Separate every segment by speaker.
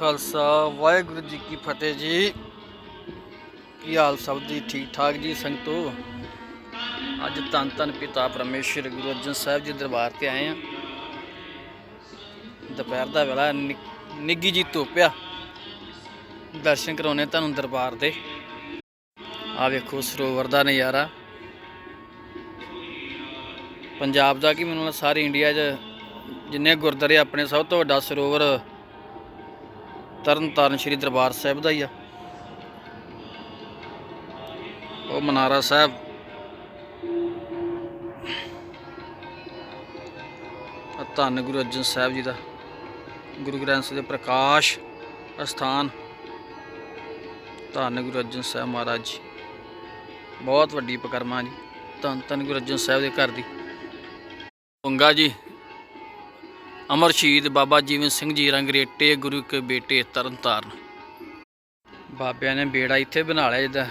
Speaker 1: ਖਾਲਸਾ, ਵਾਹਿਗੁਰੂ ਜੀ ਕੀ ਫਤਿਹ ਜੀ। ਕੀ ਹਾਲ ਸਭ ਦੀ ਠੀਕ ਠਾਕ ਜੀ, ਸੰਗਤੋ? ਅੱਜ ਧੰਨ ਧੰਨ ਪਿਤਾ ਪਰਮੇਸ਼ਰ ਗੁਰੂ ਅਰਜਨ ਸਾਹਿਬ ਜੀ ਦਰਬਾਰ ਤੇ ਆਏ ਆ। ਦੁਪਹਿਰ ਦਾ ਵੇਲਾ ਨਿ- ਨਿੱਘੀ ਜੀ ਧੁੱਪ ਆ। ਦਰਸ਼ਨ ਕਰਾਉਣੇ ਤੁਹਾਨੂੰ ਦਰਬਾਰ ਦੇ। ਆ ਵੇਖੋ, ਸਰੋਵਰ ਦਾ ਨਜ਼ਾਰਾ। ਪੰਜਾਬ ਦਾ ਕੀ ਮੈਨੂੰ ਲੱਗਦਾ, ਸਾਰੇ ਇੰਡੀਆ 'ਚ ਜਿੰਨੇ ਗੁਰਦੁਆਰੇ ਆਪਣੇ ਸਭ ਤੋਂ ਵੱਡਾ ਸਰੋਵਰ ਤਰਨ ਤਾਰਨ ਸ਼੍ਰੀ ਦਰਬਾਰ ਸਾਹਿਬ ਦਾ ਹੀ ਆ। ਉਹ ਮਨਾਰਾ ਸਾਹਿਬ। ਧੰਨ ਗੁਰੂ ਅਰਜਨ ਸਾਹਿਬ ਜੀ ਦਾ। ਗੁਰੂ ਗ੍ਰੰਥ ਸਾਹਿਬ ਦੇ ਪ੍ਰਕਾਸ਼ ਅਸਥਾਨ। ਧੰਨ ਗੁਰੂ ਅਰਜਨ ਸਾਹਿਬ ਮਹਾਰਾਜ ਜੀ। ਬਹੁਤ ਵੱਡੀ ਪਕਰਮਾ ਜੀ। ਧੰਨ ਧੰਨ ਗੁਰੂ ਅਰਜਨ ਸਾਹਿਬ ਦੇ ਘਰ ਦੀ। ਪੁੰਗਾ ਜੀ ਅਮਰ ਸ਼ਹੀਦ ਬਾਬਾ ਜੀਵਨ ਸਿੰਘ ਜੀ ਰੰਗਰੇਟੇ ਗੁਰੂ ਕੇ ਬੇਟੇ ਤਰਨਤਾਰਨ ਬਾਬਿਆਂ ਨੇ ਬੇੜਾ ਇੱਥੇ ਬਣਾ ਲਿਆ, ਜਿੱਦਾਂ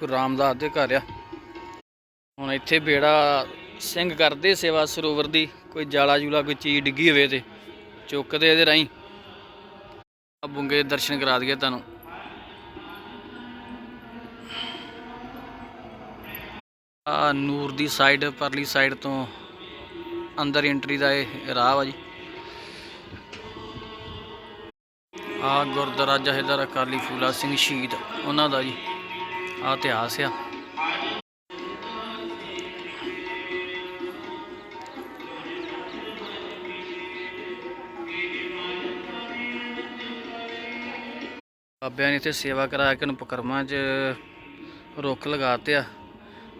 Speaker 1: ਗੁਰੂ ਰਾਮਦਾਸ ਦੇ ਘਰ ਆ। ਹੁਣ ਇੱਥੇ ਬੇੜਾ ਸਿੰਘ ਕਰਦੇ ਸੇਵਾ ਸਰੋਵਰ ਦੀ, ਕੋਈ ਜਾਲਾ ਜੂਲਾ, ਕੋਈ ਚੀਜ਼ ਡਿੱਗੀ ਹੋਵੇ ਤੇ ਚੁੱਕਦੇ ਇਹਦੇ ਰਾਹੀਂ। ਆ ਬੁੰਗੇ ਦਰਸ਼ਨ ਕਰਾ ਦਈਏ ਤੁਹਾਨੂੰ। ਆ ਨੂਰ ਦੀ ਸਾਈਡ ਪਰਲੀ ਸਾਈਡ ਤੋਂ ਅੰਦਰ ਐਂਟਰੀ ਦਾ ਇਹ ਰਾਹ ਵਾ ਜੀ। ਆ ਗੁਰਦੁਆਰਾ ਜਹੇਦਾਰ ਅਕਾਲੀ ਫੂਲਾ ਸਿੰਘ ਸ਼ਹੀਦ, ਉਹਨਾਂ ਦਾ ਜੀ ਆ ਇਤਿਹਾਸ ਆ। ਬਾਬਿਆਂ ਨੇ ਇੱਥੇ ਸੇਵਾ ਕਰਾ ਕੇ ਨੂੰ ਪਕਰਮਾਂ 'ਚ ਰੁੱਖ ਲਗਾਤੇ ਆ।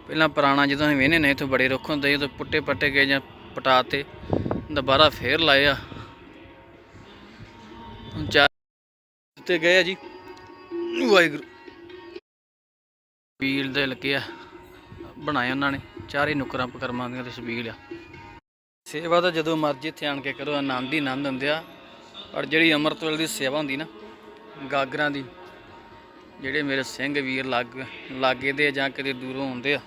Speaker 1: ਪਹਿਲਾਂ ਪੁਰਾਣਾ ਜਦੋਂ ਅਸੀਂ ਵੇਹਨੇ ਨੇ ਇੱਥੇ ਬੜੇ ਰੁੱਖ ਹੁੰਦੇ ਜਦੋਂ ਪੁੱਟੇ ਪੱਟੇ ਗਏ ਜਾਂ ਪਟਾਤੇ, ਦੁਬਾਰਾ ਫੇਰ ਲਾਏ ਆ। ਹੁਣ ਚਾਰ ਗਏ ਆ ਜੀ। ਵਾਹਿਗੁਰੂ। ਬੀਲ ਦੇ ਲੱਗੇ ਆ, ਬਣਾਏ ਉਹਨਾਂ ਨੇ, ਚਾਰੇ ਨੁਕਰਾਂ ਪਕਰਮਾਂ ਦੀਆਂ ਤੇ ਆ। ਸੇਵਾ ਤਾਂ ਜਦੋਂ ਮਰਜ਼ੀ ਇੱਥੇ ਆਣ ਕੇ ਕਰੋ, ਆਨੰਦ ਹੀ ਆਨੰਦ ਹੁੰਦੇ ਆ। ਪਰ ਜਿਹੜੀ ਅੰਮ੍ਰਿਤ ਵੇਲੇ ਦੀ ਸੇਵਾ ਹੁੰਦੀ ਨਾ, ਗਾਗਰਾਂ ਦੀ, ਜਿਹੜੇ ਮੇਰੇ ਸਿੰਘ ਵੀਰ ਲੱਗ, ਲਾਗੇ ਦੇ ਜਾਂ ਕਿਤੇ ਦੂਰੋਂ ਆਉਂਦੇ ਆ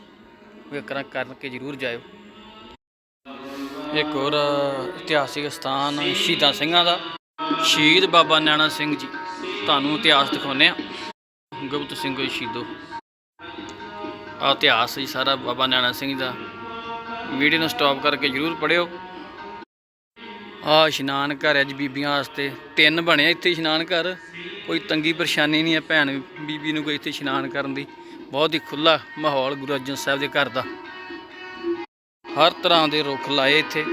Speaker 1: ਵਿਕਰਾਂ ਕਰਕੇ ਜ਼ਰੂਰ ਜਾਇਓ। ਇੱਕ ਹੋਰ ਇਤਿਹਾਸਿਕ ਸਥਾਨ ਸ਼ਹੀਦਾਂ ਸਿੰਘਾਂ ਦਾ, ਸ਼ਹੀਦ ਬਾਬਾ ਨੈਣਾ ਸਿੰਘ ਜੀ। ਤੁਹਾਨੂੰ ਇਤਿਹਾਸ ਦਿਖਾਉਂਦੇ ਆ ਗੁਪਤ ਸਿੰਘ ਜੀ ਸ਼ਹੀਦੋ। ਆ ਇਤਿਹਾਸ ਜੀ ਸਾਰਾ ਬਾਬਾ ਨਾਨਾ ਸਿੰਘ ਦਾ। ਵੀਡੀਓ ਨੂੰ ਸਟਾਪ ਕਰਕੇ ਜ਼ਰੂਰ ਪੜਿਓ ਆ ਇਸ਼ਨਾਨ ਘਰ ਹੈ ਜੀ ਬੀਬੀਆਂ ਵਾਸਤੇ। ਤਿੰਨ ਬਣੇ ਇੱਥੇ ਇਸ਼ਨਾਨ ਘਰ। ਕੋਈ ਤੰਗੀ ਪਰੇਸ਼ਾਨੀ ਨਹੀਂ ਹੈ ਭੈਣ ਬੀਬੀ ਨੂੰ ਕੋਈ ਇੱਥੇ ਇਸ਼ਨਾਨ ਕਰਨ ਦੀ। ਬਹੁਤ ਹੀ ਖੁੱਲਾ ਮਾਹੌਲ ਗੁਰੂ ਅਰਜਨ ਸਾਹਿਬ ਦੇ ਘਰ ਦਾ। ਹਰ ਤਰ੍ਹਾਂ ਦੇ ਰੁੱਖ ਲਾਏ ਇੱਥੇ।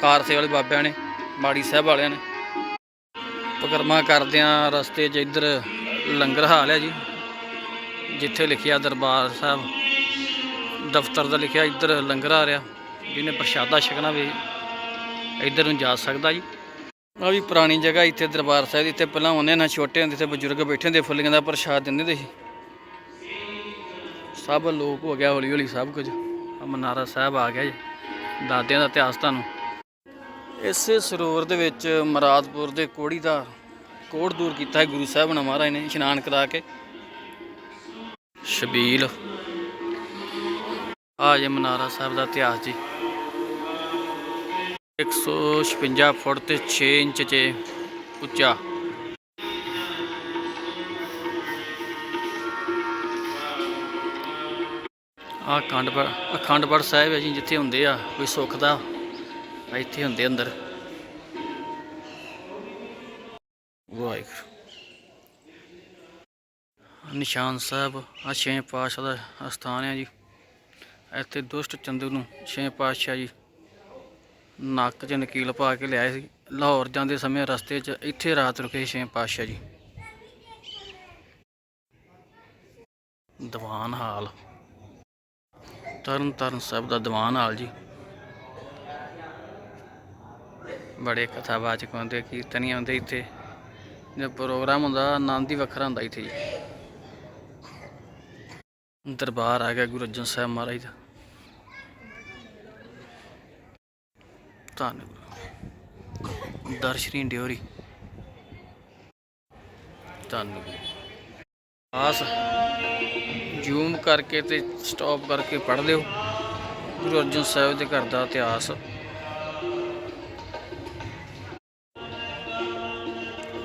Speaker 1: ਕਾਰਸੇ ਵਾਲੇ ਬਾਬਿਆਂ ਨੇ, ਮਾੜੀ ਸਾਹਿਬ ਵਾਲਿਆਂ ਨੇ। ਉਪਕਰਮਾ ਕਰਦਿਆਂ ਰਸਤੇ 'ਚ ਇੱਧਰ ਲੰਗਰ ਹਾਲ ਹੈ ਜੀ, ਜਿੱਥੇ ਲਿਖਿਆ ਦਰਬਾਰ ਸਾਹਿਬ, ਦਫ਼ਤਰ ਦਾ ਲਿਖਿਆ ਇੱਧਰ ਲੰਗਰ ਆ ਰਿਹਾ, ਜਿਹਨੇ ਪ੍ਰਸ਼ਾਦਾ ਛਕਣਾ ਵੀ ਇੱਧਰ ਨੂੰ ਜਾ ਸਕਦਾ ਜੀ। ਆ ਵੀ ਪੁਰਾਣੀ ਜਗ੍ਹਾ ਇੱਥੇ ਦਰਬਾਰ ਸਾਹਿਬ ਦੀ, ਇੱਥੇ ਪਹਿਲਾਂ ਆਉਂਦੇ ਨਾ, ਛੋਟੇ ਹੁੰਦੇ ਤੇ ਬਜ਼ੁਰਗ ਬੈਠੇ ਹੁੰਦੇ, ਫੁੱਲੀਆਂ ਦਾ ਪ੍ਰਸ਼ਾਦ ਦਿੰਦੇ ਹੁੰਦੇ ਸੀ। ਸਭ ਲੋਕ ਹੋ ਗਿਆ ਹੌਲੀ ਹੌਲੀ ਸਭ ਕੁਝ। ਆ ਮਨਾਰਾ ਸਾਹਿਬ ਆ ਗਿਆ ਜੀ, ਦਾਦਿਆਂ ਦਾ ਇਤਿਹਾਸ ਤੁਹਾਨੂੰ। ਇਸੇ ਸਰੋਵਰ ਦੇ ਵਿੱਚ ਮਰਾਦਪੁਰ ਦੇ ਕੋੜੀ ਦਾ ਕੋੜ ਦੂਰ ਕੀਤਾ ਹੈ ਗੁਰੂ ਸਾਹਿਬ ਨੇ ਮਹਾਰਾਜ ਨੇ ਇਸ਼ਨਾਨ ਕਰਾ ਕੇ। ਸ਼ਬੀਲ। ਆ ਜੇ ਮਨਾਰਾ ਸਾਹਿਬ ਦਾ ਇਤਿਹਾਸ ਜੀ। 156 ਫੁੱਟ ਤੇ 6 ਇੰਚ 'ਚ ਉੱਚਾ। ਆ ਅਖੰਡ ਅਖੰਡਪੜ ਸਾਹਿਬ ਹੈ ਜੀ, ਜਿੱਥੇ ਹੁੰਦੇ ਆ ਕੋਈ ਸੁੱਖ ਦਾ ਇੱਥੇ ਹੁੰਦੇ ਅੰਦਰ। ਵਾਹਿਗੁਰੂ। ਨਿਸ਼ਾਨ ਸਾਹਿਬ ਆ ਛੇ ਪਾਤਸ਼ਾਹ ਦਾ ਸਥਾਨ ਹੈ ਜੀ। ਇੱਥੇ ਦੁਸ਼ਟ ਚੰਦੂ ਨੂੰ ਛੇ ਪਾਤਸ਼ਾਹ ਜੀ ਨੱਕ 'ਚ ਨਕੀਲ ਪਾ ਕੇ ਲਿਆਏ ਸੀ। ਲਾਹੌਰ ਜਾਂਦੇ ਸਮੇਂ ਰਸਤੇ 'ਚ ਇੱਥੇ ਰਾਤ ਰੁਕੇ ਛੇ ਪਾਤਸ਼ਾਹ ਜੀ। ਦੀਵਾਨ ਹਾਲ। ਤਰਨ ਤਰਨ ਸਾਹਿਬ ਦਾ ਦੀਵਾਨ ਹਾਲ ਜੀ। ਬੜੇ ਕਥਾਵਾਚਕ ਹੁੰਦੇ ਕੀਰਤਨੀ ਆਉਂਦੇ ਇੱਥੇ। ਜੇ ਪ੍ਰੋਗਰਾਮ ਹੁੰਦਾ, ਆਨੰਦ ਹੀ ਵੱਖਰਾ ਹੁੰਦਾ ਇੱਥੇ ਜੀ। ਦਰਬਾਰ ਆ ਗਿਆ ਗੁਰੂ ਅਰਜਨ ਸਾਹਿਬ ਮਹਾਰਾਜ ਦਾ। ਧੰਨਵਾਦ ਦਰਸ਼ਨੀ ਡਿਓਰੀ। ਧੰਨਵਾਦ ਆਸ ਜ਼ੂਮ ਕਰਕੇ ਤੇ ਸਟਾਪ ਕਰਕੇ ਪੜ੍ਹ ਲਿਓ। ਗੁਰੂ ਅਰਜਨ ਸਾਹਿਬ ਦੇ ਘਰ ਦਾ ਇਤਿਹਾਸ।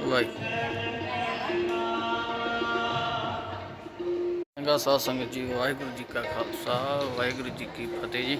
Speaker 1: ਵਾਹਿਗੁਰੂ ਚੰਗਾ ਸਾਧ ਸੰਗਤ ਜੀ ਵਾਹਿਗੁਰੂ ਜੀ ਕਾ ਖਾਲਸਾ ਵਾਹਿਗੁਰੂ ਜੀ ਕੀ ਫਤਿਹ ਜੀ।